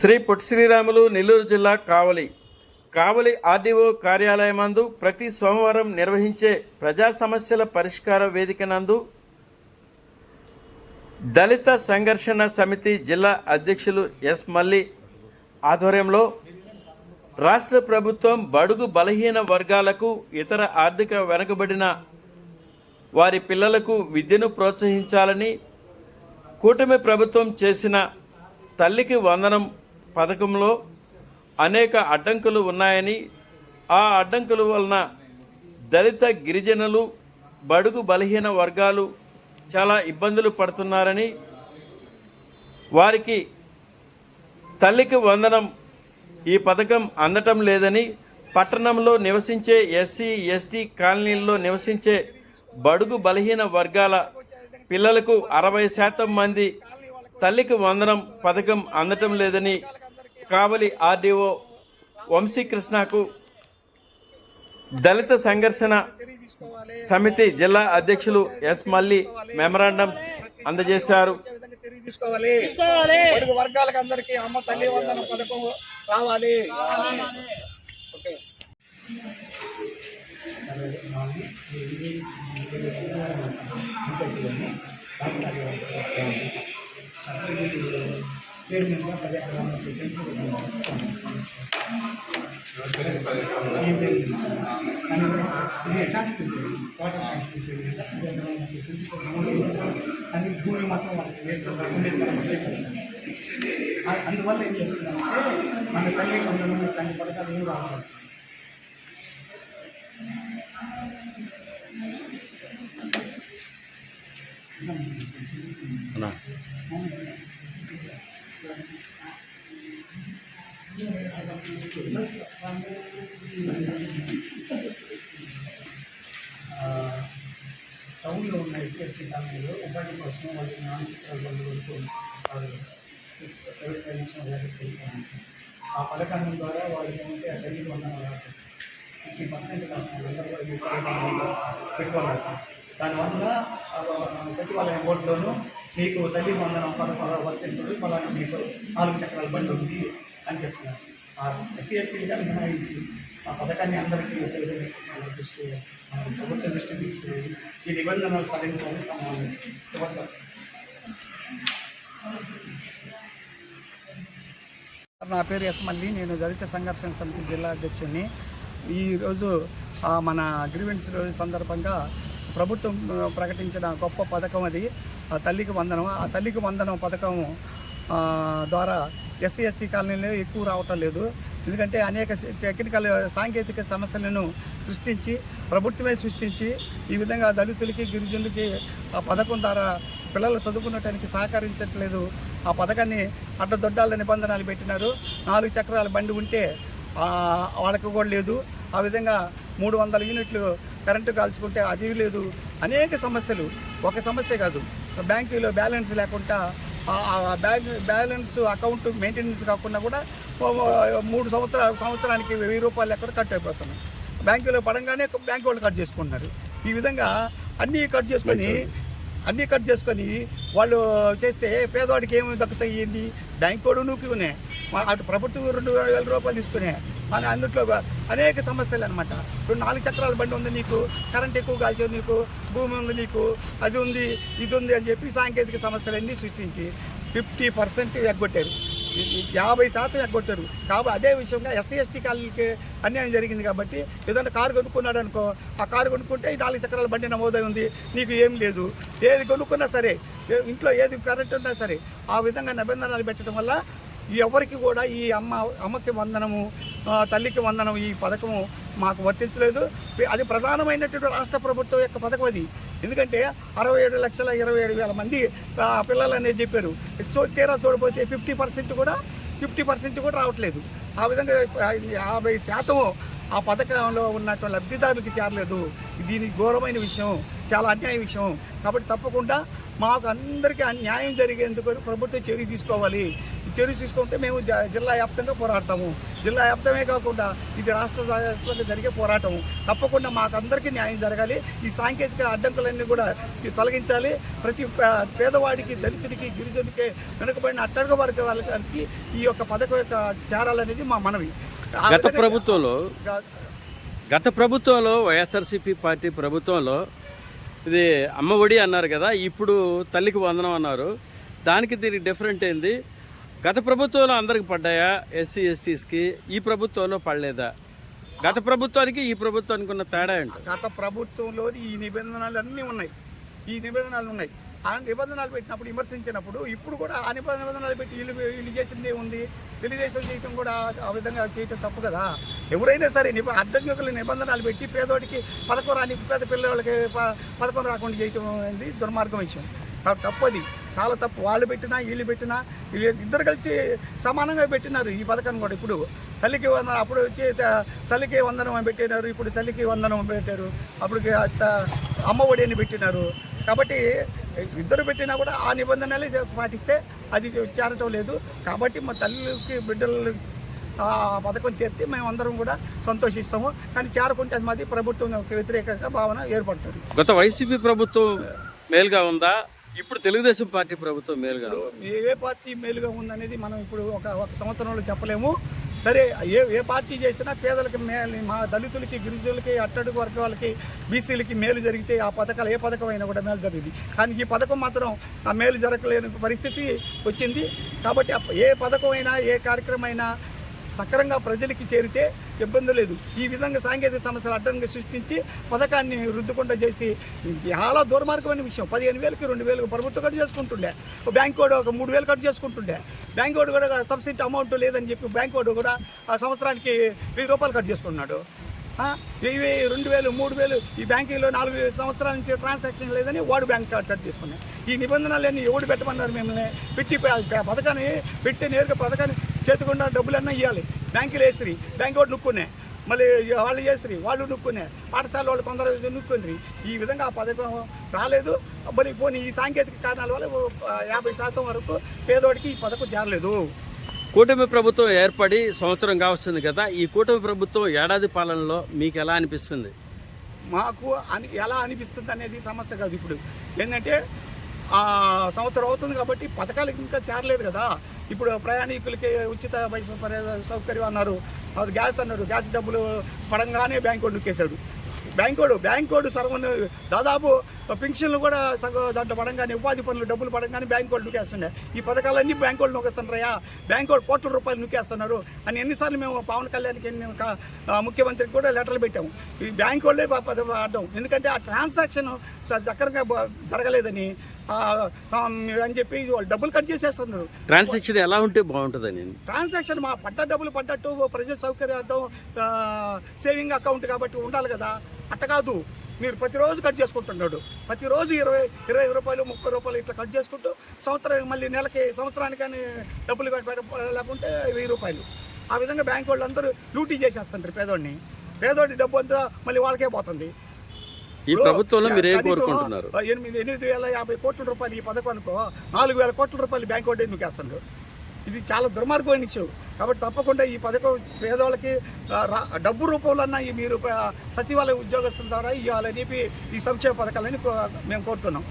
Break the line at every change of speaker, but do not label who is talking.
శ్రీ పొట్టి శ్రీరాములు నెల్లూరు జిల్లా కావలి. కావలి ఆర్డీఓ కార్యాలయమందు ప్రతి సోమవారం నిర్వహించే ప్రజా సమస్యల పరిష్కార వేదిక నందు దళిత సంఘర్షణ సమితి జిల్లా అధ్యక్షులు ఎస్ మల్లి ఆధ్వర్యంలో రాష్ట్ర ప్రభుత్వం బడుగు బలహీన వర్గాలకు ఇతర ఆర్థిక వెనుకబడిన వారి పిల్లలకు విద్యను ప్రోత్సహించాలని కూటమి ప్రభుత్వం చేసిన తల్లికి వందనం పథకంలో అనేక అడ్డంకులు ఉన్నాయని ఆ అడ్డంకుల వలన దళిత గిరిజనులు బడుగు బలహీన వర్గాలు చాలా ఇబ్బందులు పడుతున్నారని వారికి తల్లికి వందనం ఈ పథకం అందటం లేదని పట్టణంలో నివసించే ఎస్సీ ఎస్టీ కాలనీల్లో నివసించే బడుగు బలహీన వర్గాల పిల్లలకు అరవై శాతం మంది తల్లికి వందనం పథకం అందటం లేదని కావలి ఆర్డీఓ వంశీకృష్ణకు దళిత సంఘర్షణ సమితి జిల్లా అధ్యక్షులు ఎస్ మల్లి మెమరాండం అందజేశారు.
వచ్చే విధంగా చర్య తీసుకోవాలి. పొరుగు వర్గాలకు అందరికి అమ్మ తల్లి వందనం పథకం రావాలి. ఓకే.
అది భూమి మాత్రం వాళ్ళకి వేసిన ఉండేది మనం చేయగలుగుతాం. ఆ- అందువల్ల ఏం చేస్తుందంటే మన తల్లి కొందరు ఇట్లాంటి పథకాలు ఏమి రావాలి టౌన్లో ఉన్న ఎస్ఎస్టీ కాలనీలో ఉపాధి కోసం వాళ్ళకి నాలుగు బంధువులు వాళ్ళు ప్రైవేట్ కనెక్షన్ వాళ్ళకి ఆ పథకాన్ని ద్వారా వాళ్ళకి ఉంటే ఆ తల్లి వందనం ఫిఫ్టీ పర్సెంట్ అందరూ పెట్టుకోవాలి. దానివల్ల ఆ సచివాలయం బోర్డులోనూ మీకు తల్లి వందనం పథకంలో వర్తించదు ఫలానా మీకు నాలుగు చక్రాల బండి ఉంది. అని చెప్తున్నారు. ఆ ఎస్సీ ఎస్టీ కానీ మినహాయించి ఆ పథకాన్ని అందరికీ వచ్చే విధంగా చాలా మన ప్రభుత్వం దృష్టి తీసుకుని ఈ నిబంధనలు సడలించాలని తమ
నా పేరు ఎస్ మల్లి నేను దళిత సంఘర్షణ సమితి జిల్లా అధ్యక్షుడిని. ఈరోజు మన గ్రీవెన్స్ రోజు సందర్భంగా ప్రభుత్వం ప్రకటించిన గొప్ప పథకం అది. ఆ తల్లికి వందనం. ఆ తల్లికి వందనం పథకం ద్వారా ఎస్సీ ఎస్టీ కాలనీలో ఎక్కువ రావటం లేదు. ఎందుకంటే అనేక టెక్నికల్ సాంకేతిక సమస్యలను సృష్టించి ప్రభుత్వమే సృష్టించి ఈ విధంగా దళితులకి గిరిజనులకి ఆ పథకం ద్వారా పిల్లలు చదువుకునటానికి సహకరించట్లేదు. ఆ పథకాన్ని అడ్డదొడ్డాల నిబంధనలు పెట్టినారు. నాలుగు చక్రాల బండి ఉంటే వాళ్ళకి కూడా లేదు. ఆ విధంగా మూడు వందల యూనిట్లు కరెంటు కాల్చుకుంటే అది లేదు. అనేక సమస్యలు. ఒక సమస్య కాదు. బ్యాంకులో బ్యాలెన్స్ లేకుండా బ్యాంక్ బ్యాలెన్స్ అకౌంట్ మెయింటెనెన్స్ కాకుండా కూడా మూడు సంవత్సరాల సంవత్సరానికి వెయ్యి రూపాయలు ఎక్కడ కట్ అయిపోతున్నాయి. బ్యాంకులో పడంగానే బ్యాంకు వాళ్ళు కట్ చేసుకుంటున్నారు. ఈ విధంగా అన్నీ కట్ చేసుకొని అన్నీ కట్ చేసుకొని వాళ్ళు చేస్తే పేదవాడికి ఏమి దక్కుతాయి ఏంటి? బ్యాంక్ కూడా నూకునే అటు ప్రభుత్వం రెండు వేల రూపాయలు తీసుకునే అని అందుట్లో అనేక సమస్యలు అనమాట ఇప్పుడు నాలుగు చక్రాల బండి ఉంది నీకు కరెంట్ ఎక్కువ కాల్చేది నీకు భూమి ఉంది నీకు అది ఉంది ఇది ఉంది అని చెప్పి సాంకేతిక సమస్యలన్నీ సృష్టించి ఫిఫ్టీ పర్సెంట్ ఎగ్గొట్టారు. యాభై శాతం ఎగ్గొట్టారు. కాబట్టి అదే విషయంగా ఎస్సీ ఎస్టీ కాలనీకి అన్యాయం జరిగింది కాబట్టి ఏదైనా కారు కొనుక్కున్నాడు అనుకో ఆ కారు కొనుక్కుంటే ఈ నాలుగు చక్రాల బండి నమోదై ఉంది నీకు ఏం లేదు. ఏది కొనుక్కున్నా సరే ఇంట్లో ఏది కరెంట్ ఉన్నా సరే ఆ విధంగా నిబంధనలు పెట్టడం వల్ల ఎవరికి కూడా ఈ అమ్మ అమ్మకి వందనము తల్లికి వందనం ఈ పథకము మాకు వర్తించలేదు. అది ప్రధానమైనటువంటి రాష్ట్ర ప్రభుత్వం యొక్క పథకం అది. ఎందుకంటే అరవై ఏడు లక్షల ఇరవై ఏడు వేల మంది ఆ, పిల్లలు అనేది చెప్పారు. సో తీరా చూడబోతే ఫిఫ్టీ పర్సెంట్ కూడా ఫిఫ్టీ పర్సెంట్ కూడా రావట్లేదు. ఆ విధంగా యాభై శాతము ఆ పథకంలో ఉన్నటువంటి లబ్ధిదారులకి చేరలేదు. దీని ఘోరమైన విషయం చాలా అన్యాయ విషయం. కాబట్టి తప్పకుండా మాకు అందరికీ అన్యాయం జరిగేందుకు ప్రభుత్వం చర్య తీసుకోవాలి. చర్య తీసుకుంటే మేము జిల్లా వ్యాప్తంగా పోరాడతాము. జిల్లా వ్యాప్తమే కాకుండా ఇది రాష్ట్ర జరిగే పోరాటం తప్పకుండా మాకందరికీ న్యాయం జరగాలి. ఈ సాంకేతిక అడ్డంకులన్నీ కూడా తొలగించాలి. ప్రతి పేదవాడికి దళితుడికి గిరిజనుడికి వెనుకబడిన అట్టడుగు వర్గ వాళ్ళకి ఈ యొక్క పథకం యొక్క చేరాలనేది మా మనవి.
గత ప్రభుత్వంలో గత ప్రభుత్వంలో వైఎస్ఆర్సీపీ పార్టీ ప్రభుత్వంలో ఇది అమ్మ ఒడి అన్నారు కదా ఇప్పుడు తల్లికి వందనం అన్నారు. దానికి దీనికి డిఫరెంట్ ఏంది? గత ప్రభుత్వంలో అందరికి పడ్డాయా? ఎస్సీ ఎస్టీస్కి ఈ ప్రభుత్వంలో పడలేదా? గత ప్రభుత్వానికి ఈ ప్రభుత్వానికి ఉన్న తేడా ఏంటి?
గత ప్రభుత్వంలో ఈ నిబంధనలు అన్నీ ఉన్నాయి. ఈ నిబంధనలు ఉన్నాయి. ఆ నిబంధనలు పెట్టినప్పుడు విమర్శించినప్పుడు ఇప్పుడు కూడా ఆ నిబంధనలు పెట్టి వీళ్ళు వీళ్ళు చేసిందే ఉంది. తెలుగుదేశం చేయటం కూడా ఆ విధంగా చేయటం తప్పు కదా? ఎవరైనా సరే నిబ అడ్డంకులు నిబంధనలు పెట్టి పేదోడికి పథకం రాని పేద పిల్లలకి ప- పథకం రాకుండా చేయటం అనేది దుర్మార్గం విషయం. తప్పది తప్పు అది. చాలా తప్పు. వాళ్ళు పెట్టినా వీళ్ళు పెట్టినా వీళ్ళు ఇద్దరు కలిసి సమానంగా పెట్టినారు ఈ పథకాన్ని కూడా. ఇప్పుడు తల్లికి వందనం అప్పుడు వచ్చి తల్లికి వందనం పెట్టినారు ఇప్పుడు తల్లికి వందనం పెట్టారు అప్పుడు అమ్మ ఒడి అని పెట్టినారు. కాబట్టి ఇద్దరు పెట్టినా కూడా ఆ నిబంధనలే పాటిస్తే అది చేరటం లేదు. కాబట్టి మా తల్లికి బిడ్డలు పథకం చేస్తే మేమందరం కూడా సంతోషిస్తాము. కానీ చేరకుంటే అది మాది ప్రభుత్వం వ్యతిరేకంగా భావన ఏర్పడుతుంది.
గత వైసీపీ ప్రభుత్వం మేలుగా ఉందా? ఇప్పుడు తెలుగుదేశం పార్టీ ప్రభుత్వం మేలుగా?
ఏ పార్టీ మేలుగా ఉందనేది మనం ఇప్పుడు ఒక ఒక సంవత్సరంలో చెప్పలేము. సరే ఏ ఏ పార్టీ చేసినా పేదలకి మేలు మా దళితులకి గిరిజనులకి అట్టడుగు వర్గాలకి బీసీలకి మేలు జరిగితే ఆ పథకాలు ఏ పథకం అయినా కూడా మేలు జరిగింది. కానీ ఈ పథకం మాత్రం ఆ మేలు జరగలేని పరిస్థితి వచ్చింది. కాబట్టి ఏ పథకం అయినా ఏ కార్యక్రమం అయినా సక్రంగా ప్రజలకి చేరితే ఇబ్బంది లేదు. ఈ విధంగా సాంకేతిక సమస్యలు అడ్డంగా సృష్టించి పథకాన్ని రుద్దుకుండా చేసి చాలా దుర్మార్గమైన విషయం. పదిహేను వేలకి రెండు వేలకు ప్రభుత్వం కట్ చేసుకుంటుండే. బ్యాంక్ వాడు ఒక మూడు వేలు కట్ చేసుకుంటుండే. బ్యాంక్ వాడు కూడా సబ్సిడీ అమౌంట్ లేదని చెప్పి బ్యాంక్ వాడు కూడా ఆ సంవత్సరానికి వెయ్యి రూపాయలు కట్ చేసుకున్నాడు ఆ, వెయ్యి రెండు వేలు మూడు వేలు ఈ బ్యాంకింగ్లో నాలుగు సంవత్సరాల నుంచి ట్రాన్సాక్షన్ లేదని వాడు బ్యాంక్ కట్ చేసుకున్నాయి ఈ నిబంధనలన్నీ ఎవడు పెట్టమన్నారు మిమ్మల్ని? పెట్టి పథకాన్ని పెట్టి నేరుగా పథకాన్ని డబ్బులన్నా ఇవ్వాలి బ్యాంకులు వేసిరి బ్యాంక్ వాడు నుక్కునే మళ్ళీ వాళ్ళు చేసిరి వాళ్ళు నుక్కునే పాఠశాల వాళ్ళు కొందరు నుక్కుని ఈ విధంగా ఆ పథకం రాలేదు. మరి పోనీ ఈ సాంకేతిక కారణాల వల్ల యాభై శాతం వరకు పేదోడికి ఈ పథకం చేరలేదు.
కూటమి ప్రభుత్వం ఏర్పడి సంవత్సరం కావస్తుంది కదా ఈ కూటమి ప్రభుత్వం ఏడాది పాలనలో మీకు ఎలా అనిపిస్తుంది?
మాకు అని ఎలా అనిపిస్తుంది అనేది సమస్య కాదు ఇప్పుడు. ఏంటంటే ఆ సంవత్సరం అవుతుంది కాబట్టి పథకాలకు ఇంకా చేరలేదు కదా. ఇప్పుడు ప్రయాణికులకి ఉచిత బస్సు సౌకర్యం అన్నారు. అది గ్యాస్ అన్నారు. గ్యాస్ డబ్బులు పడంగానే బ్యాంక్ నొక్కేశాడు. బ్యాంక్ వాడు బ్యాంక్ వాడు దాదాపు పెన్షన్లు కూడా సగం దాంట్లో పడంగానే ఉపాధి పనులు డబ్బులు పడంగానే బ్యాంక్ వాళ్ళు నొక్కేస్తుండే. ఈ పథకాలన్నీ బ్యాంక్ వాళ్ళు నొక్కుతున్నారయ్యా బ్యాంక్ కోట్ల రూపాయలు నొక్కేస్తున్నారు. అని ఎన్నిసార్లు మేము పవన్ కళ్యాణ్కి ఎన్ని ముఖ్యమంత్రికి కూడా లెటర్లు పెట్టాము. ఈ బ్యాంక్ వాళ్ళే పద అడ్డం ఎందుకంటే ఆ ట్రాన్సాక్షన్ చక్కరగా జరగలేదని అని చెప్పి వాళ్ళు డబ్బులు కట్ చేసేస్తున్నారు.
ట్రాన్సాక్షన్ ఎలా ఉంటే బాగుంటుందని?
ట్రాన్సాక్షన్ మా పట్ట డబ్బులు పడ్డట్టు ప్రజల సౌకర్యార్థం సేవింగ్ అకౌంట్ కాబట్టి ఉండాలి కదా. అట్ట కాదు. మీరు ప్రతిరోజు కట్ చేసుకుంటున్నాడు. ప్రతిరోజు ఇరవై ఇరవై ఐదు రూపాయలు ముప్పై రూపాయలు ఇట్లా కట్ చేసుకుంటూ సంవత్సరం మళ్ళీ నెలకి సంవత్సరానికి కానీ డబ్బులు లేకుంటే వెయ్యి రూపాయలు. ఆ విధంగా బ్యాంక్ వాళ్ళు అందరూ లూటీ చేసేస్తుంటారు పేదోడిని. పేదోడి డబ్బు అంతా మళ్ళీ వాళ్ళకే పోతుంది.
ఈ ప్రభుత్వంలో మీరు ఏం కోరుకుంటున్నారు?
ఎనిమిది ఎనిమిది వేల యాభై కోట్ల రూపాయలు ఈ పథకం అనుకో నాలుగు వేల కోట్ల రూపాయలు బ్యాంక్ వడ్డీ నూకేస్తుండ్రు ఇది చాలా దుర్మార్గమైన విషయం. కాబట్టి తప్పకుండా ఈ పథకం పేదవాళ్ళకి డబ్బు రూపంలో అన్న ఈ మీరు సచివాలయ ఉద్యోగస్తుల ద్వారా ఇవ్వాలని ఈ సంక్షేమ పథకాలని మేము కోరుతున్నాం.